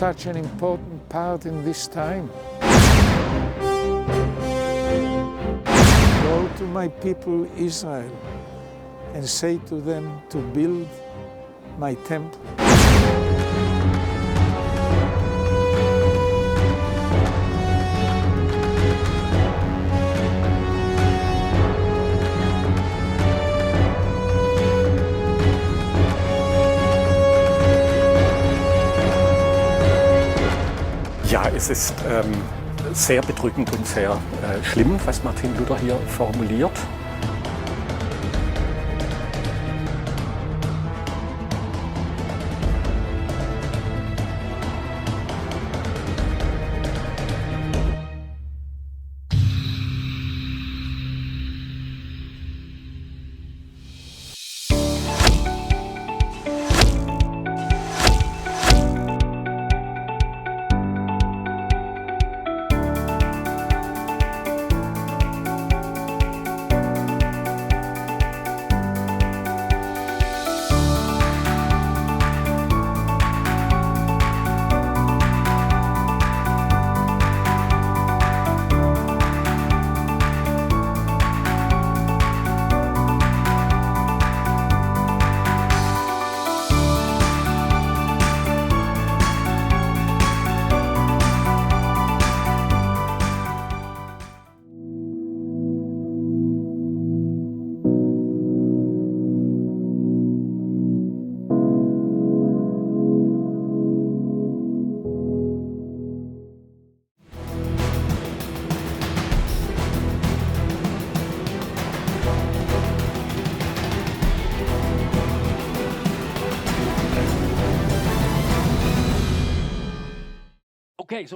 such an important part in this time. Go to my people Israel and say to them to build my temple. Es ist ähm, sehr bedrückend und sehr äh, schlimm, was Martin Luther hier formuliert.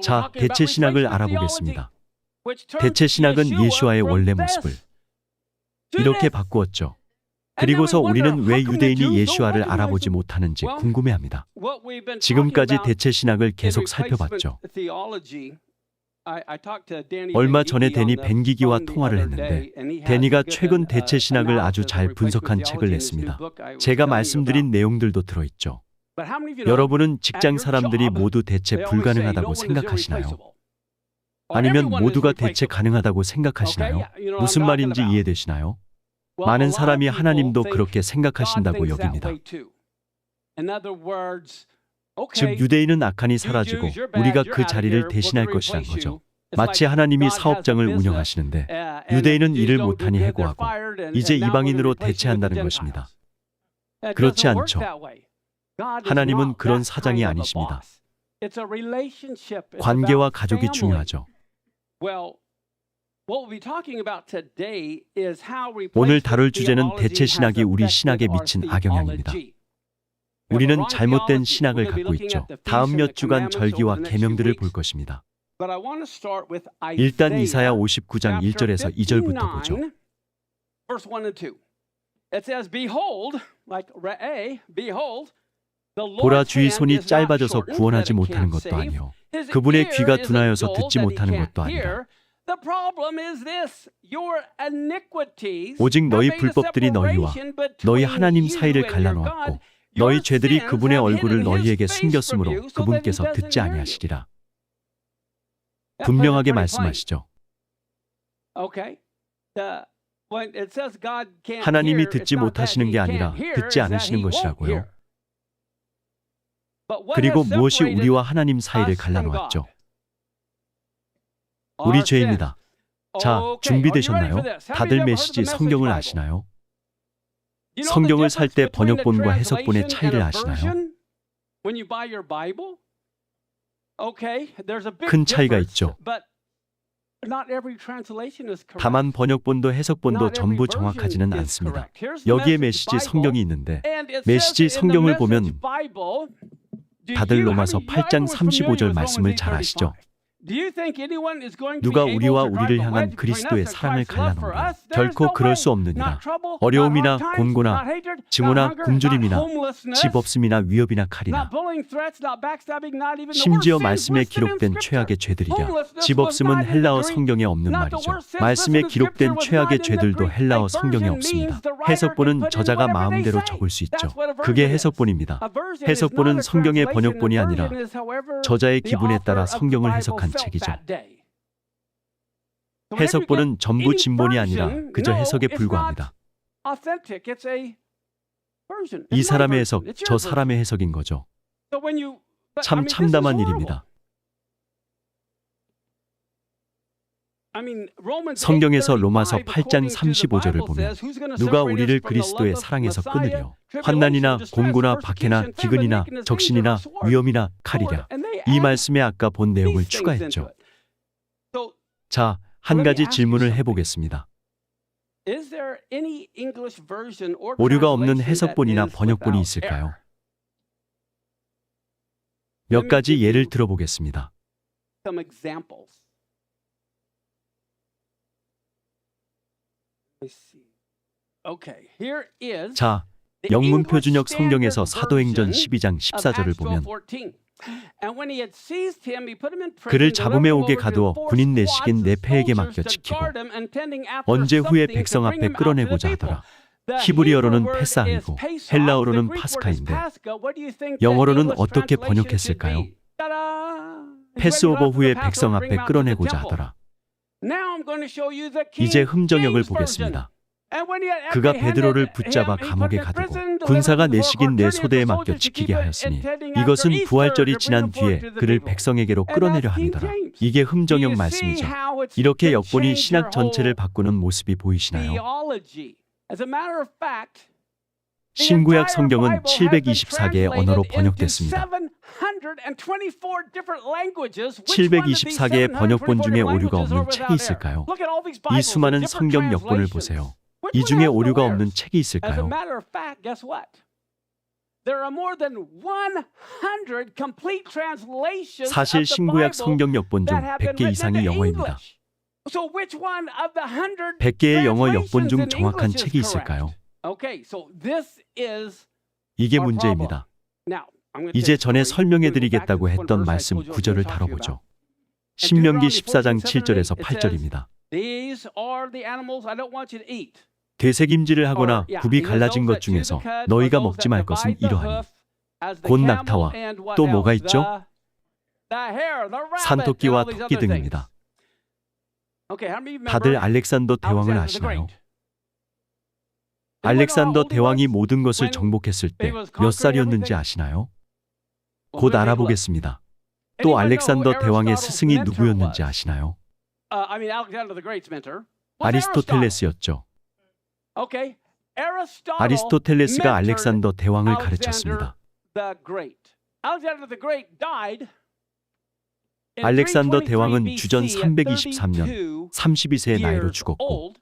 자, 대체 신학을 알아보겠습니다. 대체 신학은 예수와의 원래 모습을 이렇게 바꾸었죠. 그리고서 우리는 왜 유대인이 예수와를 알아보지 못하는지 궁금해합니다. 지금까지 대체 신학을 계속 살펴봤죠. 얼마 전에 데니 벤기기와 통화를 했는데 데니가 최근 대체 신학을 아주 잘 분석한 책을 냈습니다. 제가 말씀드린 내용들도 들어있죠. 여러분은 직장 사람들이 모두 대체 불가능하다고 생각하시나요? 아니면 모두가 대체 가능하다고 생각하시나요? 무슨 말인지 이해되시나요? 많은 사람이 하나님도 그렇게 생각하신다고 여깁니다. 즉 유대인은 악한이 사라지고 우리가 그 자리를 대신할 것이란 거죠. 마치 하나님이 사업장을 운영하시는데 유대인은 일을 못하니 해고하고 이제 이방인으로 대체한다는 것입니다. 그렇지 않죠. 하나님은 그런 사장이 아니십니다. 관계와 가족이 중요하죠. 오늘 다룰 주제는 대체 신학이 우리 신학에 미친 악영향입니다. 우리는 잘못된 신학을 갖고 있죠. 다음 몇 주간 절기와 계명들을 볼 것입니다. 일단 이사야 59장 1절에서 2절부터 보죠. 보라 주의 손이 짧아져서 구원하지 못하는 것도 아니요. 그분의 귀가 둔하여서 듣지 못하는 것도 아니라 오직 너희 불법들이 너희와 너희 하나님 사이를 갈라놓았고 너희 죄들이 그분의 얼굴을 너희에게 숨겼으므로 그분께서 듣지 아니하시리라. 분명하게 말씀하시죠. 하나님이 듣지 못하시는 게 아니라 듣지 않으시는 것이라고요. 그리고 무엇이 우리와 하나님 사이를 갈라놓았죠? 우리 죄입니다. 자, 준비되셨나요? 다들 메시지 성경을 아시나요? 성경을 살 때 번역본과 해석본의 차이를 아시나요? 큰 차이가 있죠. 다만 번역본도 해석본도 전부 정확하지는 않습니다. 여기에 메시지 성경이 있는데 메시지 성경을 보면 다들 로마서 8장 35절 말씀을 잘 아시죠? 누가 우리와 우리를 향한 그리스도의 사랑을 갈라놓으려 결코 그럴 수 없느니라. 어려움이나 곤고나 증오나 굶주림이나 집 없음이나 위협이나 칼이나 심지어 말씀에 기록된 최악의 죄들이랴. 집 없음은 헬라어 성경에 없는 말이죠. 말씀에 기록된 최악의 죄들도 헬라어 성경에 없습니다. 해석본은 저자가 마음대로 적을 수 있죠. 그게 해석본입니다. 해석본은 성경의 번역본이 아니라 저자의 기분에 따라 성경을 해석한 책이죠. 해석본은 전부 진본이 아니라 그저 해석에 불과합니다. 이 사람의 해석, 저 사람의 해석인 거죠. 참 참담한 일입니다. 성경에서 로마서 8장 35절을 보면 누가 우리를 그리스도의 사랑에서 끊으려 환난이나 공고나 박해나 기근이나 적신이나 위험이나 칼이랴 이 말씀에 아까 본 내용을 추가했죠. 자, 한 가지 질문을 해보겠습니다. 오류가 없는 해석본이나 번역본이 있을까요? 몇 가지 예를 들어보겠습니다. 자, 영문 표 준역 성경에서 사도행전 12장 14절을 보면 그를 잡음에 오게 가두어 군인 내식인 네페에게 맡겨 지키고 언제 후에 백성 앞에 끌어내고자 하더라. 히브리어로는 패사이고 헬라어로는 파스카인데 영어로는 어떻게 번역했을까요? 패스오버 후에 백성 앞에 끌어내고자 하더라. 이제 흠정역을 보겠습니다. 그가 베드로를 붙잡아 감옥에 가두고 군사가 내식인 내 소대에 맡겨 지키게 하였으니 이것은 부활절이 지난 뒤에 그를 백성에게로 끌어내려 함이더라. 이게 흠정역 말씀이죠. 이렇게 역본이 신학 전체를 바꾸는 모습이 보이시나요? 신구약 성경은 724개의 언어로 번역됐습니다. 724개의 번역본 중에 오류가 없는 책이 있을까요? 이 수많은 성경 역본을 보세요. 이 중에 오류가 없는 책이 있을까요? 사실 신구약 성경 역본 중 100개 이상이 영어입니다. 100개의 영어 역본 중 정확한 책이 있을까요? 이게 문제입니다. 이제 전에 설명해 드리겠다고 했던 말씀 구절을 다뤄보죠. 신명기 14장 7절에서 8절입니다. 되새김질을 하거나 굽이 갈라진 것 중에서 너희가 먹지 말 것은 이러하니 곧 낙타와 또 뭐가 있죠? 산토끼와 토끼 등입니다. 다들 알렉산더 대왕을 아시나요? 알렉산더 대왕이 모든 것을 정복했을 때 몇 살이었는지 아시나요? 곧 알아보겠습니다. 또 알렉산더 대왕의 스승이 누구였는지 아시나요? 아리스토텔레스였죠. 아리스토텔레스가 알렉산더 대왕을 가르쳤습니다. 알렉산더 대왕은 주전 323년 32세의 나이로 죽었고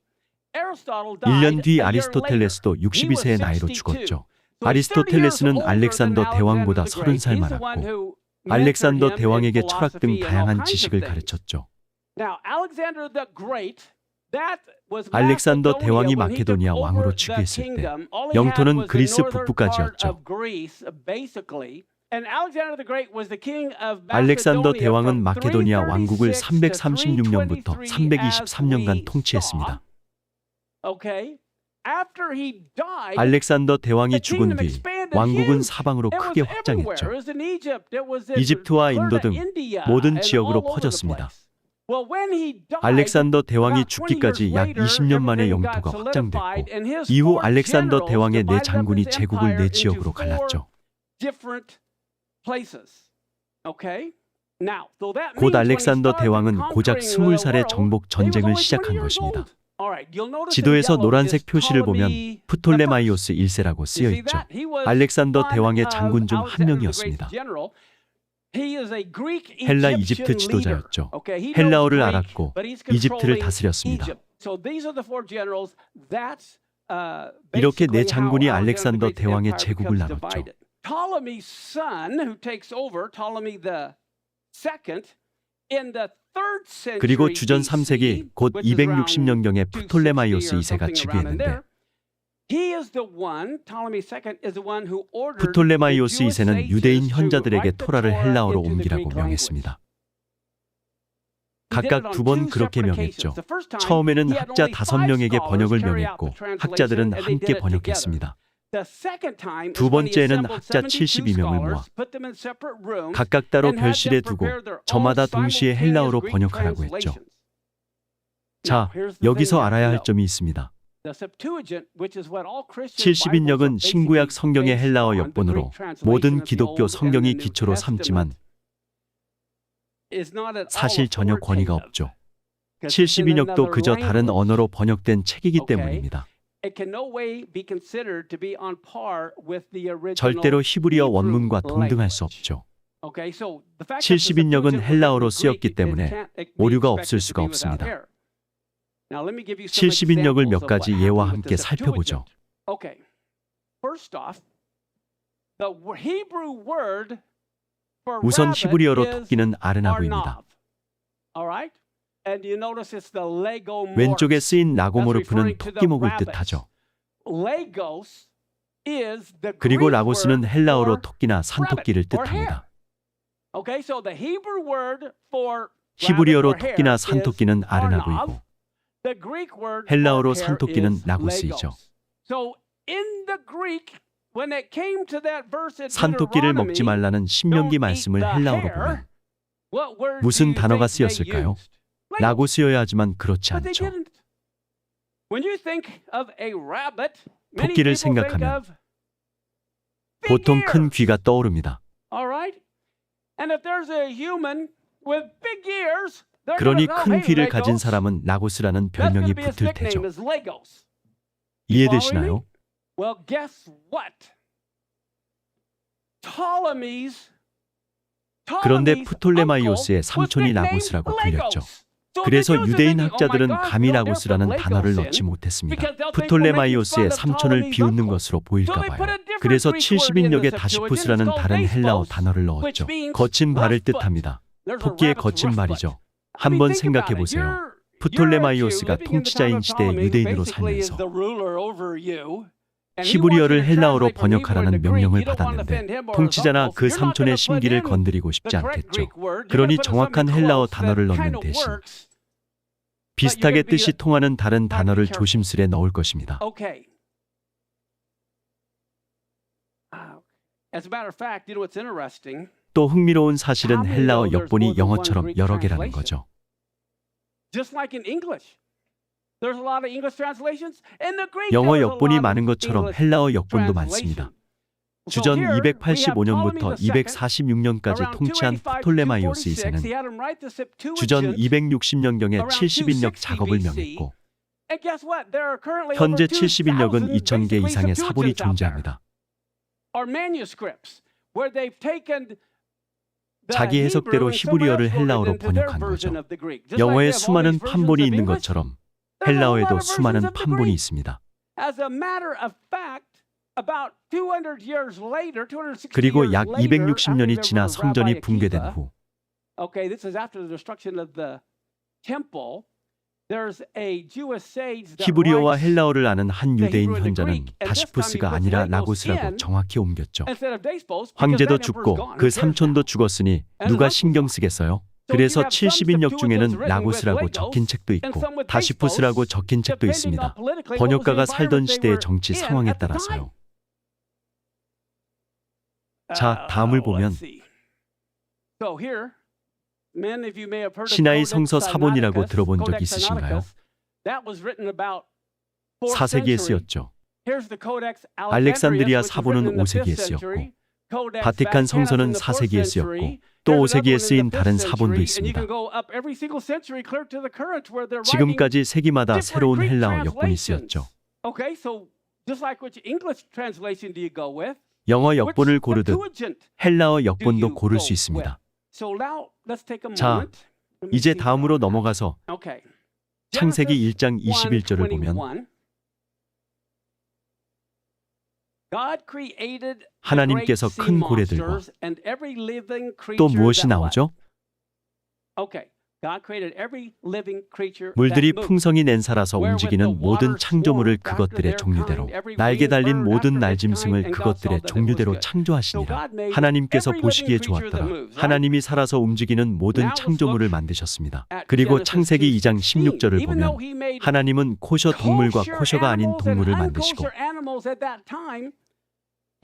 1년 뒤 아리스토텔레스도 62세의 나이로 죽었죠. 아리스토텔레스는 알렉산더 대왕보다 30살 많았고 알렉산더 대왕에게 철학 등 다양한 지식을 가르쳤죠. 알렉산더 대왕이 마케도니아 왕으로 즉위했을 때 영토는 그리스 북부까지였죠. 알렉산더 대왕은 마케도니아 왕국을 336년부터 323년간 통치했습니다. 알렉산더 대왕이 죽은 뒤 왕국은 사방으로 크게 확장했죠. 이집트와 인도 등 모든 지역으로 퍼졌습니다. 알렉산더 대왕이 죽기까지 약 20년 만에 영토가 확장됐고 이후 알렉산더 대왕의 네 장군이 제국을 네 지역으로 갈랐죠. 곧 알렉산더 대왕은 고작 20살에 정복 전쟁을 시작한 것입니다. 지도에서 노란색 표시를 보면 프톨레마이오스 1세라고 쓰여 있죠. 알렉산더 대왕의 장군 중 한 명이었습니다. 헬라 이집트 지도자였죠. 헬라어를 알았고 이집트를 다스렸습니다. 이렇게 네 장군이 알렉산더 대왕의 제국을 나눴죠. 그리고 주전 3세기 곧 260년경에 프톨레마이오스 2세가 즉위했는데 프톨레마이오스 2세는 유대인 현자들에게 토라를 헬라어로 옮기라고 명했습니다. 각각 두 번 그렇게 명했죠. 처음에는 학자 다섯 명에게 번역을 명했고 학자들은 함께 번역했습니다. 두 번째는 학자 72명을 모아 각각 따로 별실에 두고 저마다 동시에 헬라어로 번역하라고 했죠. 자, 여기서 알아야 할 점이 있습니다. 70인역은 신구약 성경의 헬라어 역본으로 모든 기독교 성경이 기초로 삼지만 사실 전혀 권위가 없죠. 70인역도 그저 다른 언어로 번역된 책이기 때문입니다. 절대로 히브리어 원문과 동등할 수 없죠. 70인역은 헬라어로 쓰였기 때문에 오류가 없을 수가 없습니다. 70인역을 몇 가지 예와 함께 살펴보죠. 우선 히브리어로 토끼는 아르나브입니다. 왼쪽에 쓰인 라고모르프는 토끼목을 뜻하죠. 그리고 라고스는 헬라어로 토끼나 산토끼를 뜻합니다. 히브리어로 토끼나 산토끼는 아르나브이고 헬라어로 산토끼는 라고스이죠. 산토끼를 먹지 말라는 신명기 말씀을 헬라어로 보면 무슨 단어가 쓰였을까요? 라고스여야 하지만 그렇지 않죠. 토끼를 생각하면 보통 큰 귀가 떠오릅니다. 그러니 큰 귀를 가진 사람은 라고스라는 별명이 붙을 테죠. 이해되시나요? 그런데 프톨레마이오스의 삼촌이 라고스라고 불렸죠. 그래서 유대인 학자들은 감히 라고스라는 단어를 넣지 못했습니다. 프톨레마이오스의 삼촌을 비웃는 것으로 보일까 봐요. 그래서 70인역에 다시푸스라는 다른 헬라어 단어를 넣었죠. 거친 발을 뜻합니다. 토끼의 거친 발이죠. 한번 생각해 보세요. 프톨레마이오스가 통치자인 시대의 유대인으로 살면서 히브리어를 헬라어로 번역하라는 명령을 받았는데 통치자나 그 삼촌의 심기를 건드리고 싶지 않겠죠. 그러니 정확한 헬라어 단어를 넣는 대신 비슷하게 뜻이 통하는 다른 단어를 조심스레 넣을 것입니다. 또 흥미로운 사실은 헬라어 역본이 영어처럼 여러 개라는 거죠. 영어 역본이 많은 것처럼 헬라어 역본도 많습니다. 주전 285년부터 246년까지 통치한 프톨레마이오스 2세는 주전 260년경에 70인역 작업을 명했고 현재 70인역은 2,000개 이상의 사본이 존재합니다. 자기 해석대로 히브리어를 헬라어로 번역한 거죠. 영어에 수많은 판본이 있는 것처럼 헬라어에도 수많은 판본이 있습니다. 그리고 약 260년이 지나 성전이 붕괴된 후 히브리어와 헬라어를 아는 한 유대인 현자는 다시푸스가 아니라 라고스라고 정확히 옮겼죠. 황제도 죽고 그 삼촌도 죽었으니 누가 신경 쓰겠어요? 그래서 70인역 중에는 라고스라고 적힌 책도 있고 다시푸스라고 적힌 책도 있습니다. 번역가가 살던 시대의 정치 상황에 따라서요. 자, 다음을 보면 시나이 성서 사본이라고 들어본 적 있으신가요? 4세기에 쓰였죠. 알렉산드리아 사본은 5세기에 쓰였고 바티칸 성서는 4세기에 쓰였고 또 5세기에 쓰인 다른 사본도 있습니다. 지금까지 세기마다 새로운 헬라어 역본이 쓰였죠. 영어 역본을 고르듯 헬라어 역본도 고를 수 있습니다. 자, 이제 다음으로 넘어가서 창세기 1장 21절을 보면 하나님께서 큰 고래들과 또 무엇이 나오죠? Okay. God created every living creature 물들이. 풍성히 낸살아서 움직이는 모든 창조물을 그것들의 종류대로 날개 달린 모든 날짐승을 그것들의 종류대로 창조하시니라. 하나님께서 보시기에 좋았더라. 하나님이 살아서 움직이는 모든 창조물을 만드셨습니다. 그리고 창세기 2장 16절을 보면 하나님은 코셔 동물과 코셔가 아닌 동물을 만드시고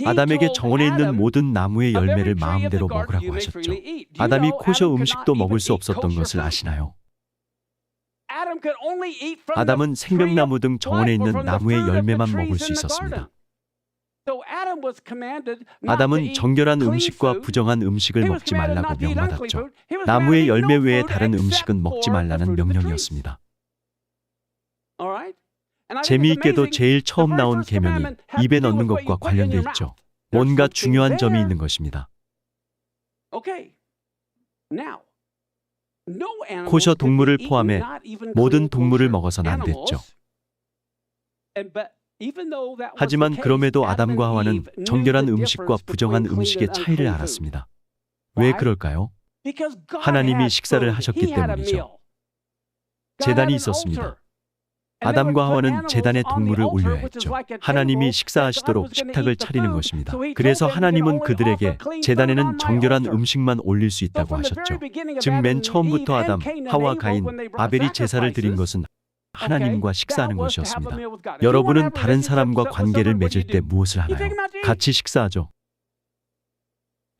아담에게 정원에 있는 모든 나무의 열매를 마음대로 먹으라고 하셨죠. 아담이 코셔 음식도 먹을 수 없었던 것을 아시나요? 아담은 생명나무 등 정원에 있는 나무의 열매만 먹을 수 있었습니다. 아담은 정결한 음식과 부정한 음식을 먹지 말라고 명받았죠. 나무의 열매 외에 다른 음식은 먹지 말라는 명령이었습니다. 재미있게도 제일 처음 나온 계명이 입에 넣는 것과 관련돼 있죠. 뭔가 중요한 점이 있는 것입니다. 코셔 동물을 포함해 모든 동물을 먹어서는 안 됐죠. 하지만 그럼에도 아담과 하와는 정결한 음식과 부정한 음식의 차이를 알았습니다. 왜 그럴까요? 하나님이 식사를 하셨기 때문이죠. 재단이 있었습니다. 아담과 하와는 재단에 동물을 올려야 했죠. 하나님이 식사하시도록 식탁을 차리는 것입니다. 그래서 하나님은 그들에게 재단에는 정결한 음식만 올릴 수 있다고 하셨죠. 즉 맨 처음부터 아담, 하와, 가인, 아벨이 제사를 드린 것은 하나님과 식사하는 것이었습니다. 여러분은 다른 사람과 관계를 맺을 때 무엇을 하나요? 같이 식사하죠.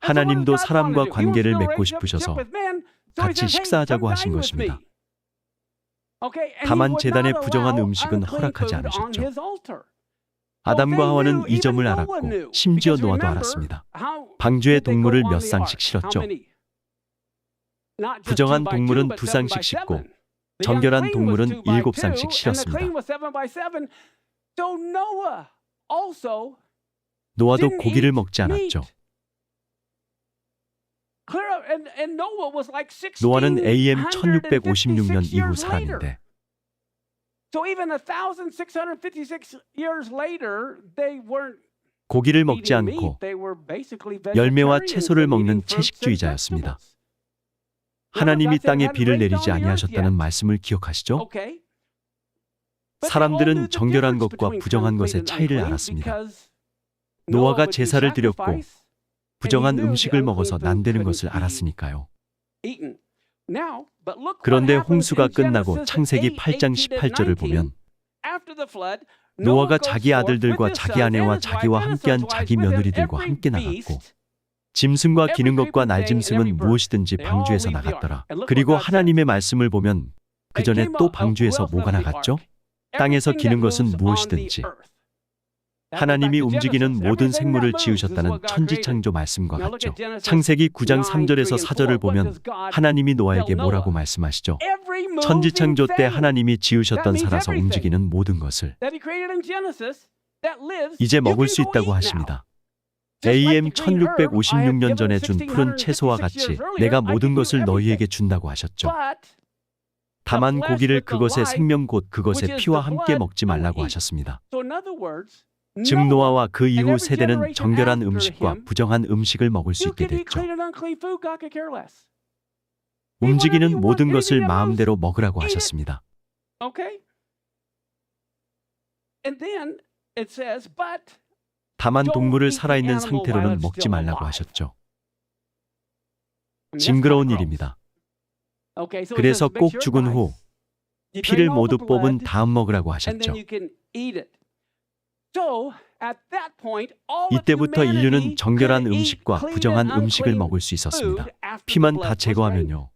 하나님도 사람과 관계를 맺고 싶으셔서 같이 식사하자고 하신 것입니다. 다만 재단의 부정한 음식은 허락하지 않으셨죠. 아담과 하와는 이 점을 알았고 심지어 노아도 알았습니다. 방주에 동물을 몇 쌍씩 실었죠. 부정한 동물은 두 쌍씩 싣고 정결한 동물은 일곱 쌍씩 실었습니다. 노아도 고기를 먹지 않았죠. 노아는 AM 1656년 이후 사람인데 고기를 먹지 않고 열매와 채소를 먹는 채식주의자였습니다. 하나님이 땅에 비를 내리지 아니하셨다는 말씀을 기억하시죠? 사람들은 정결한 것과 부정한 것의 차이를 알았습니다. 노아가 제사를 드렸고 부정한 음식을 먹어서 난되는 것을 알았으니까요. 그런데 홍수가 끝나고 창세기 8장 18절을 보면 노아가 자기 아들들과 자기 아내와 자기와 함께한 자기 며느리들과 함께 나갔고 짐승과 기는 것과 날짐승은 무엇이든지 방주에서 나갔더라. 그리고 하나님의 말씀을 보면 그 전에 또 방주에서 뭐가 나갔죠? 땅에서 기는 것은 무엇이든지 하나님이 움직이는 모든 생물을 지으셨다는 천지창조 말씀과 같죠. 창세기 9장 3절에서 4절을 보면 하나님이 노아에게 뭐라고 말씀하시죠? 천지창조 때 하나님이 지으셨던 살아서 움직이는 모든 것을 이제 먹을 수 있다고 하십니다. AM 1656년 전에 준 푸른 채소와 같이 내가 모든 것을 너희에게 준다고 하셨죠. 다만 고기를 그것의 생명 곧 그것의 피와 함께 먹지 말라고 하셨습니다. 즉 노아와 그 이후 세대는 정결한 음식과 부정한 음식을 먹을 수 있게 됐죠. 움직이는 모든 것을 마음대로 먹으라고 하셨습니다. 다만 동물을 살아있는 상태로는 먹지 말라고 하셨죠. 징그러운 일입니다. 그래서 꼭 죽은 후 피를 모두 뽑은 다음 먹으라고 하셨죠. 이때부터 인류는 정결한 음식과 부정한 음식을 먹을 수 있었습니다. 피만 다 제거하면요.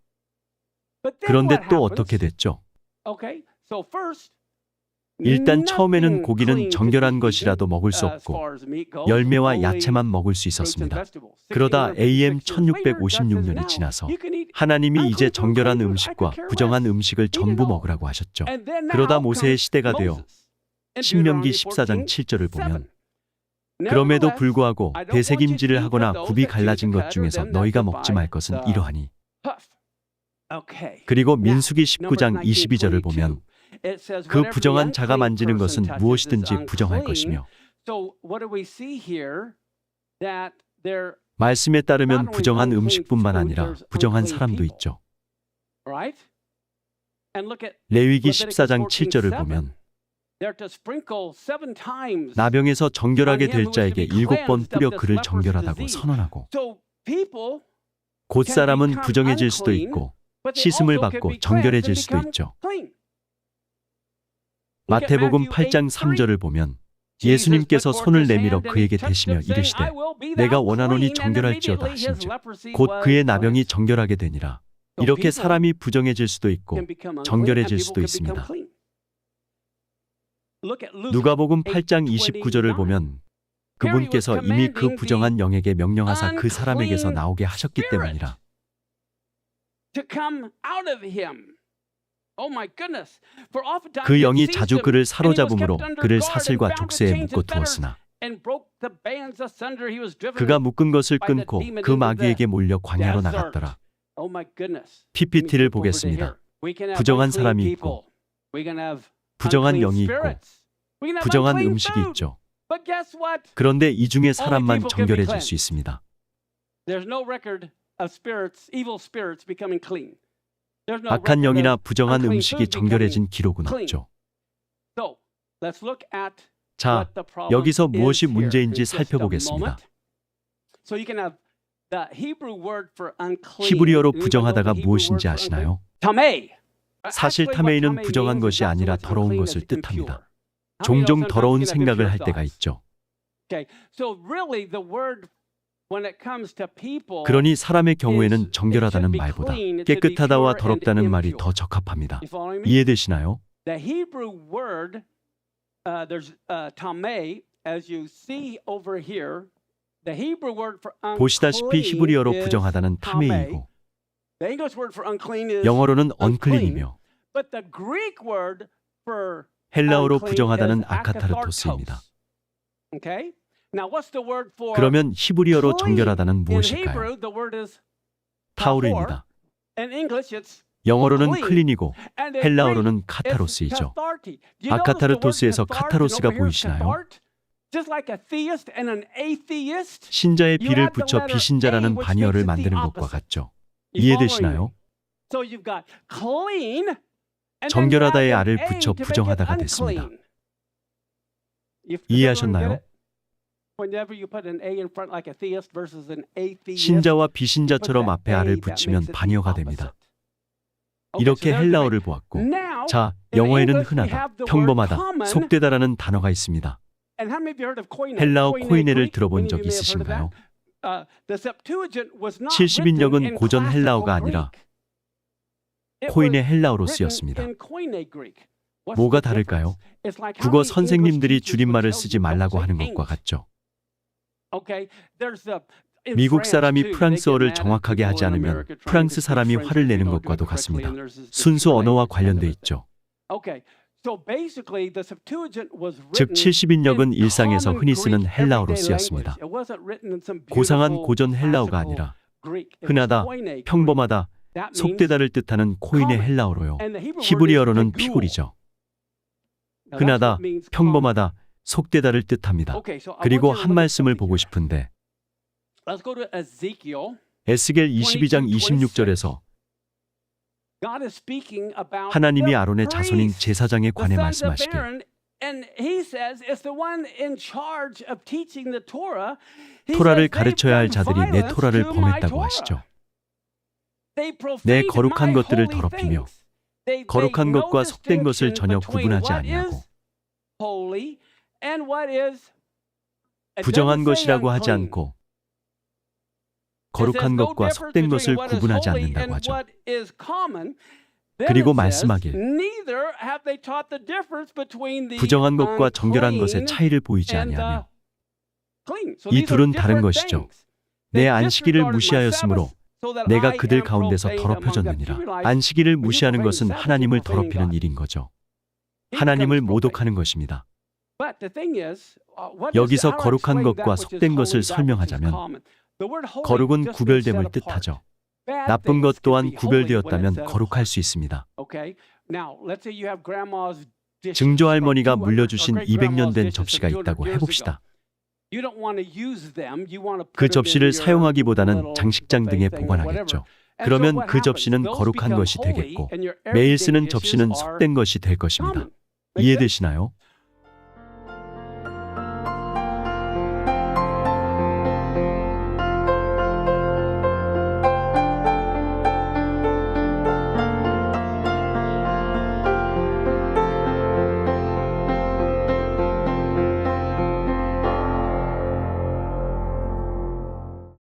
그런데 또 어떻게 됐죠? 일단 처음에는 고기는 정결한 것이라도 먹을 수 없고 열매와 야채만 먹을 수 있었습니다. 그러다 AM 1656년이 지나서 하나님이 이제 정결한 음식과 부정한 음식을 전부 먹으라고 하셨죠. 그러다 모세의 시대가 되어 신명기 14장 7절을 보면 그럼에도 불구하고 배색임질을 하거나 굽이 갈라진 것 중에서 너희가 먹지 말 것은 이러하니 그리고 민수기 19장 22절을 보면 그 부정한 자가 만지는 것은 무엇이든지 부정할 것이며 말씀에 따르면 부정한 음식뿐만 아니라 부정한 사람도 있죠. 레위기 14장 7절을 보면 나병에서 정결하게 될 자에게 일곱 번 뿌려 그를 정결하다고 선언하고 곧 사람은 부정해질 수도 있고 씻음을 받고 정결해질 수도 있죠. 마태복음 Matthew 8장 8:3. 3절을 보면 예수님께서 손을 내밀어 그에게 대시며 이르시되 "I will be 내가 원하노니 clean." And 정결할지어다 하신즉 곧 그의 나병이. 정결하게 되니라. 이렇게 사람이 부정해질 수도 있고 정결해질 수도 있습니다. 누가복음 8장 8:29. 29절을 보면 그분께서 이미 그 부정한 영에게 명령하사 그 사람에게서 나오게 하셨기 때문이라. Oh 그 영이 자주 그를 사로잡음으로 그를 사슬과 족쇄에 묶어 두었으나 그가 묶은 것을 끊고 그 마귀에게 몰려 광야로. 나갔더라. Oh. PPT를 보겠습니다. 부정한 사람이. 있고 부정한 영이 있고 부정한 음식이. 있죠. 그런데 이 중에 사람만 정결해질. 수 있습니다. 악한 영이나 부정한 음식이 정결해진 기록은. 없죠. 자, 여기서 무엇이 문제인지 살펴보겠습니다. 히브리어로 부정하다가 무엇인지 아시나요? 사실 타메 부정한 것이 아니라 더러운 것을. 뜻합니다. 종종 더러운 생각을 할 때가? 있죠. 그러니 사람의 경우에는 정결하다는 말보다 깨끗하다와 더럽다는 말이. 더 적합합니다. 이해되시나요? Uh, uh, 보시다시피 히브리어로 부정하다는. 타메이고 영어로는 unclean. 언클린이며 but the Greek word for 헬라어로 unclean 부정하다는 아카타르토스입니다. 그러면 히브리어로? 정결하다는 무엇일까요? Hebrew, the word is 타우르입니다. in English it's 영어로는. 클린이고 헬라어로는 카타로스이죠. 아카타르토스에서 카타로스가 보이시나요? 신자의 비를 붙여 비신자라는 반열을 만드는 것과. 같죠. 이해되시나요? 정결하다의 알을 붙여 부정하다가. 됐습니다. 이해하셨나요? 신자와 비신자처럼 앞에 알을 붙이면 반여가 됩니다. 이렇게 헬라어를 보았고 자, 영어에는 흔하다, 평범하다. 속되다라는 단어가 있습니다. 헬라어 코이네를? 들어본 적 있으신가요? That. Uh, the Septuagint was not 70인역은 written in 고전 헬라어가 아니라 Greek. It 코인의 was 헬라어로 쓰였습니다. 뭐가 다를까요? 국어 선생님들이 줄임말을 쓰지 말라고 하는 것과. 같죠. 미국 사람이 프랑스어를 정확하게 하지 않으면 프랑스 사람이 화를 내는 것과도 같습니다. 순수 언어와 관련돼. 있죠. Okay, so basically the Septuagint was 즉 written 70인역은 in 일상에서 흔히 쓰는 헬라어로 쓰였습니다. 고상한 고전 헬라어가 아니라 흔하다. 평범하다, 속되다를 뜻하는 코인의. 헬라어로요. 히브리어로는. 피골이죠. 흔하다. 평범하다, 속되다를 뜻합니다. 그리고 한 말씀을 보고. 싶은데. 에스겔 22장 26절에서 하나님이 the 아론의 자손인 제사장에 관해 말씀하시길 토라를 가르쳐야 할 자들이 내 토라를 범했다고. 하시죠. They 내 거룩한 것들을 holy 더럽히며 거룩한 것과 속된 것을 전혀 구분하지 아니하고 부정한 것이라고 하지. 않고 거룩한 것과 속된 것을 구분하지 않는다고 하죠. 그리고 말씀하길 부정한 것과 정결한 것의 차이를 보이지 아니하며 이 둘은 다른 것이죠. 내 안식일을 무시하였으므로 내가 그들 가운데서 더럽혀졌느니라. 안식일을 무시하는 것은 하나님을 더럽히는. 일인 거죠. 하나님을. 모독하는 것입니다. Uh, 여기서 거룩한 것과 속된 것을 설명하자면 거룩은 구별됨을. 뜻하죠. 나쁜 것 또한 구별되었다면 거룩할. 수 있습니다. 증조 할머니가 200 or 물려주신 great 200년 grandma's 된 접시가 from 200 있다고 해봅시다. 그 접시를 사용하기보다는 장식장 등에. 보관하겠죠. 그러면 그 접시는 거룩한 것이 되겠고 매일 쓰는 접시는 속된 것이 될 것입니다. 이해되시나요?